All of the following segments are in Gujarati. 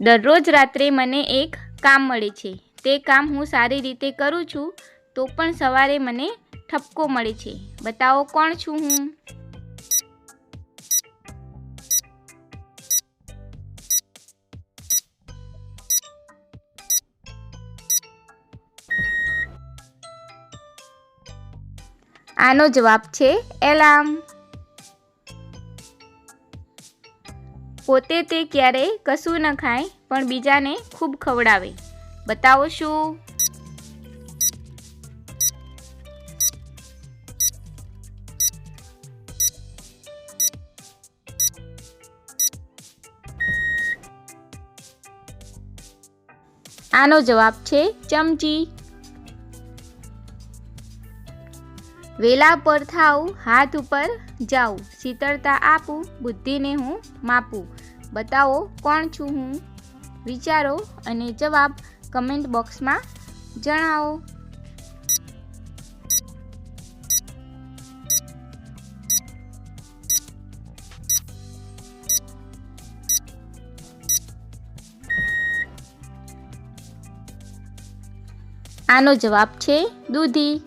દરરોજ રાત્રે મને એક કામ મળે છે. તે કામ હું સારી રીતે કરું છું, તો પણ સવારે મને ઠપકો મળે છે. બતાવો કોણ છું હું? આનો જવાબ છે એલાર્મ. પોતે તે ક્યારેય કશું ન ખાય, પણ બીજાને ખૂબ ખવડાવે. બતાવો શું? આનો જવાબ છે ચમચી. વેલા પર થાવ હાથ ઉપર જાઉં. શીતળતા આપું, બુદ્ધિને હું માપું. બતાવો કોણ છું હું? વિચારો અને જવાબ કમેન્ટ બોક્સમાં જણાવો. આનો જવાબ છે દૂધી.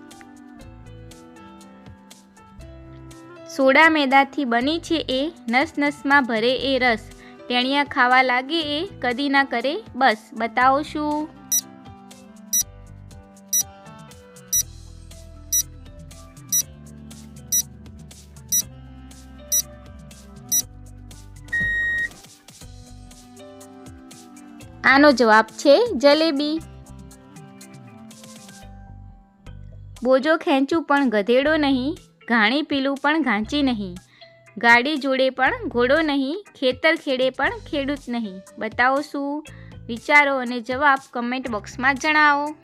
સોડા મેદાથી બની છે એ નસ નસમાં ભરે એ રસ. ટેણિયા ખાવા લાગે એ કદી ના કરે. બસ, બતાવો શું? આનો જવાબ છે જલેબી. બોજો ખેંચું પણ ગધેડો નહીં, ઘાણી પીલું પણ ઘાંચી નહીં. ગાડી જોડે પણ ઘોડો નહીં, ખેતર ખેડે પણ ખેડૂત નહીં. બતાવો શું? વિચારો અને જવાબ કમેન્ટ બોક્સમાં જણાવો.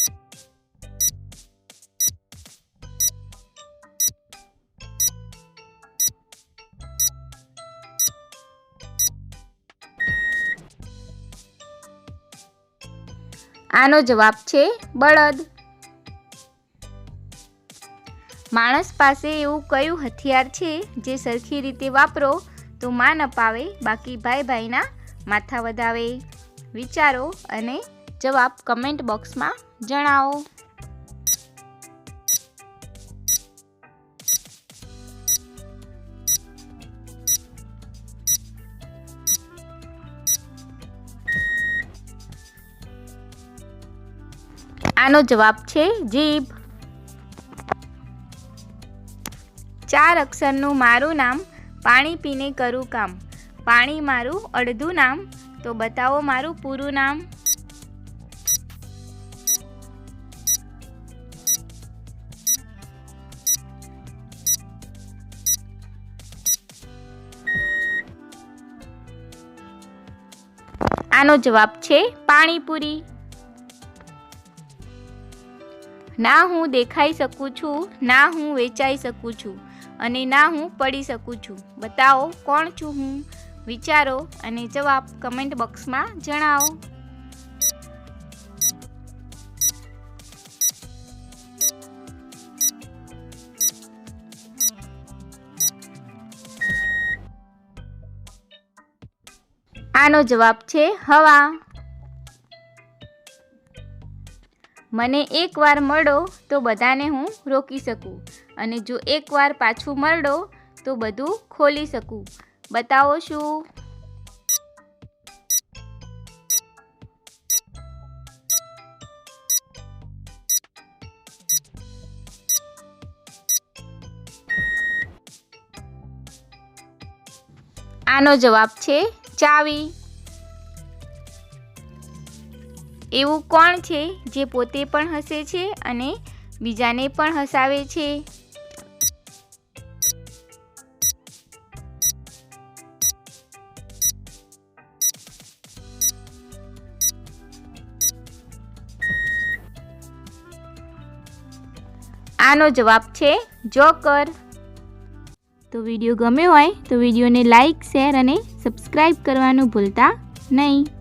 આનો જવાબ છે બળદ. માણસ પાસે એવું કયું હથિયાર છે જે સરખી રીતે વાપરો તો માન અપાવે, બાકી ભાઈ ભાઈના માથા વધાવે? વિચારો અને જવાબ કમેન્ટ બોક્સમાં જણાવો. આનો જવાબ છે જીભ. ચાર અક્ષરનું મારું નામ, પાણી પીને કરું કામ. પાણી મારું અડધું નામ, તો બતાવો મારું પૂરું નામ. આનો જવાબ છે પાણીપુરી. ના હું દેખાઈ શકું છું, ના હું વેચાઈ શકું છું. અને ના હું પડી શકું છું. બતાવો, કોણ છું હું? વિચારો અને જવાબ કમેન્ટ બોક્સમાં જણાવો. આનો જવાબ છે હવા. મને એકવાર મળો તો બધાને હું રોકી શકું. અને જો એકવાર પાછું મળો તો બધું ખોલી શકું. બતાવો શું? આનો જવાબ છે ચાવી. એવું કોણ છે જે પોતે પણ હસે છે અને બીજાને પણ હસાવે છે? આનો જવાબ છે જોકર. તો વીડિયો ગમ્યો હોય તો વિડીયોને લાઈક, શેર અને સબસ્ક્રાઈબ કરવાનું ભૂલતા નહીં.